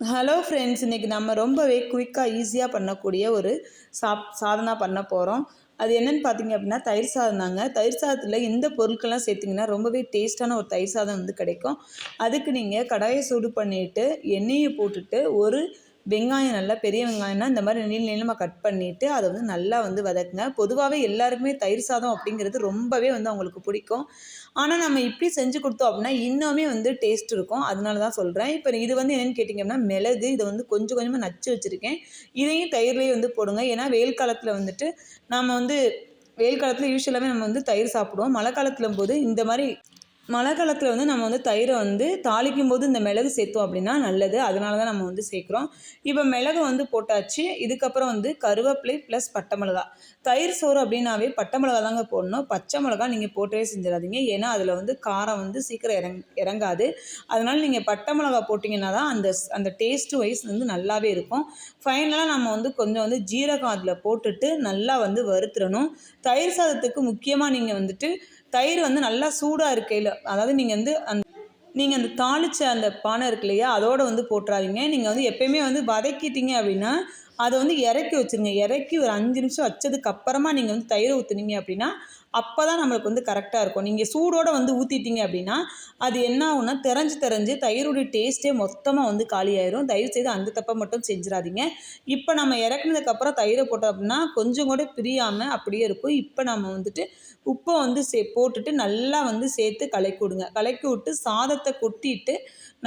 Hello friends இன்றைக்கி நம்ம ரொம்பவே குயிக்காக ஈஸியாக பண்ணக்கூடிய ஒரு சாப் சாதனா பண்ண போகிறோம் அது என்னென்னு பார்த்தீங்க அப்படின்னா தயிர் சாதம் தாங்க. தயிர் சாதத்தில் இந்த பொருட்கள்லாம் சேர்த்திங்கன்னா ரொம்பவே டேஸ்ட்டான ஒரு தயிர் சாதம் வந்து கிடைக்கும். அதுக்கு நீங்கள் கடாயை சூடு பண்ணிவிட்டு எண்ணெயை போட்டுட்டு ஒரு வெங்காயம் நல்லா பெரிய வெங்காயம்னா இந்த மாதிரி நீள நீளமாக கட் பண்ணிவிட்டு அதை வந்து நல்லா வந்து வதக்குங்க. பொதுவாகவே எல்லாருக்குமே தயிர் சாதம் அப்படிங்கிறது ரொம்பவே வந்து அவங்களுக்கு பிடிக்கும். ஆனால் நம்ம இப்படி செஞ்சு கொடுத்தோம் அப்படின்னா இன்னுமே வந்து டேஸ்ட் இருக்கும். அதனால தான் சொல்கிறேன் இப்போ இது வந்து என்னென்னு கேட்டிங்க அப்படின்னா மிளகு இதை வந்து கொஞ்சம் கொஞ்சமாக நச்சு வச்சுருக்கேன். இதையும் தயிர்லேயே வந்து போடுங்க. ஏன்னா வெயில் காலத்தில் வந்துட்டு நாம் வந்து வெயில் காலத்தில் யூஸ்வலாகவே நம்ம வந்து தயிர் சாப்பிடுவோம். மழை காலத்தில் போது இந்த மாதிரி மழை காலத்தில் வந்து நம்ம வந்து தயிரை வந்து தாளிக்கும் போது இந்த மிளகு சேர்த்தோம் அப்படின்னா நல்லது. அதனால தான் நம்ம வந்து சேர்க்குறோம். இப்போ மிளகு வந்து போட்டாச்சு. இதுக்கப்புறம் வந்து கருவேப்பிலை ப்ளஸ் பட்டை மிளகா. தயிர் சோறு அப்படின்னாவே பட்டை மிளகா தாங்க போடணும். பச்சை மிளகா நீங்கள் போட்டவே செஞ்சிடாதீங்க. ஏன்னா அதில் வந்து காரம் வந்து சீக்கிரம் இறங் இறங்காது. அதனால் நீங்கள் பட்டை மிளகா போட்டிங்கன்னா தான் அந்த அந்த டேஸ்ட் வைஸ் வந்து நல்லாவே இருக்கும். ஃபைனலாக நம்ம வந்து கொஞ்சம் வந்து ஜீரகம் அதில் போட்டுட்டு நல்லா வந்து வறுத்துடணும். தயிர் சாதத்துக்கு முக்கியமாக நீங்கள் வந்துட்டு தயிர் வந்து நல்லா சூடாக இருக்கையில் அதாவது நீங்கள் வந்து அந்த நீங்கள் அந்த தாளித்த அந்த பானை இருக்கு இல்லையா அதோடு வந்து போட்டுறாதீங்க. நீங்கள் வந்து எப்பயுமே வந்து வதக்கிட்டீங்க அப்படின்னா அதை வந்து இறக்கி வச்சுருங்க. இறக்கி ஒரு அஞ்சு நிமிஷம் வச்சதுக்கு அப்புறமா நீங்கள் வந்து தயிரை ஊற்றுனீங்க அப்படின்னா அப்போ தான் நம்மளுக்கு வந்து கரெக்டாக இருக்கும். நீங்கள் சூடோடு வந்து ஊற்றிட்டீங்க அப்படின்னா அது என்ன ஆகும்னா தெரிஞ்சு தெரிஞ்சு தயிருடைய டேஸ்ட்டே மொத்தமாக வந்து காலியாயிரும் தயவு செய்து அந்த தப்பை மட்டும் செஞ்சிடாதீங்க. இப்போ நம்ம இறக்குனதுக்கப்புறம் தயிரை போட்டோம் அப்படின்னா கொஞ்சம் கூட பிரியாமல் அப்படியே இருக்கும். இப்போ நம்ம வந்துட்டு உப்பை வந்து சே போட்டுட்டு நல்லா வந்து சேர்த்து கலக்கி விடுங்க. கலக்கி விட்டு சாதத்தை கொட்டிட்டு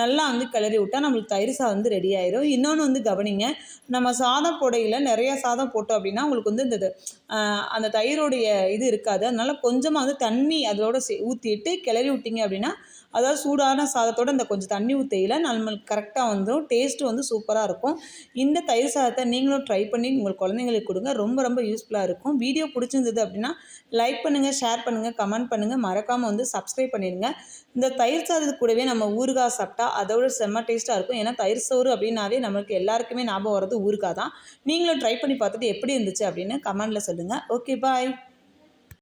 நல்லா வந்து கிளறி விட்டால் நம்மளுக்கு தயிர் சாதம் வந்து ரெடி ஆயிரும். இன்னொன்று வந்து கவனிங்க நம்ம சாதம் சாதம் போடையில் நிறைய சாதம் போட்டோம் அப்படின்னா உங்களுக்கு வந்து இந்த அந்த தயிரோடைய இது இருக்காது. அதனால் கொஞ்சமாக வந்து தண்ணி அதோட ஊற்றிட்டு கிளறி விட்டிங்க அப்படின்னா அதாவது சூடான சாதத்தோடு இந்த கொஞ்சம் தண்ணி ஊற்றையில் நம்மளுக்கு கரெக்டாக வந்துடும் டேஸ்ட்டு வந்து சூப்பராக இருக்கும். இந்த தயிர் சாதத்தை நீங்களும் ட்ரை பண்ணி உங்கள் குழந்தைங்களுக்கு கொடுங்க. ரொம்ப ரொம்ப யூஸ்ஃபுல்லாக இருக்கும். வீடியோ பிடிச்சிருந்தது அப்படின்னா லைக் பண்ணுங்கள் ஷேர் பண்ணுங்கள் கமெண்ட் பண்ணுங்கள் மறக்காமல் வந்து சப்ஸ்கிரைப் பண்ணிடுங்க. இந்த தயிர் சாதத்து கூடவே நம்ம ஊறுகாய் சாப்பிட்டா அதோட செம்ம டேஸ்ட்டாக இருக்கும். ஏன்னா தயிர் சோறு அப்படின்னாவே நம்மளுக்கு எல்லாருக்குமே ஞாபகம் வர்றது ஊறுகாய் தான். நீங்களும் ட்ரை பண்ணி பார்த்துட்டு எப்படி இருந்துச்சு அப்படின்னு கமெண்டில் சொல்லுங்கள் ஓகே பாய்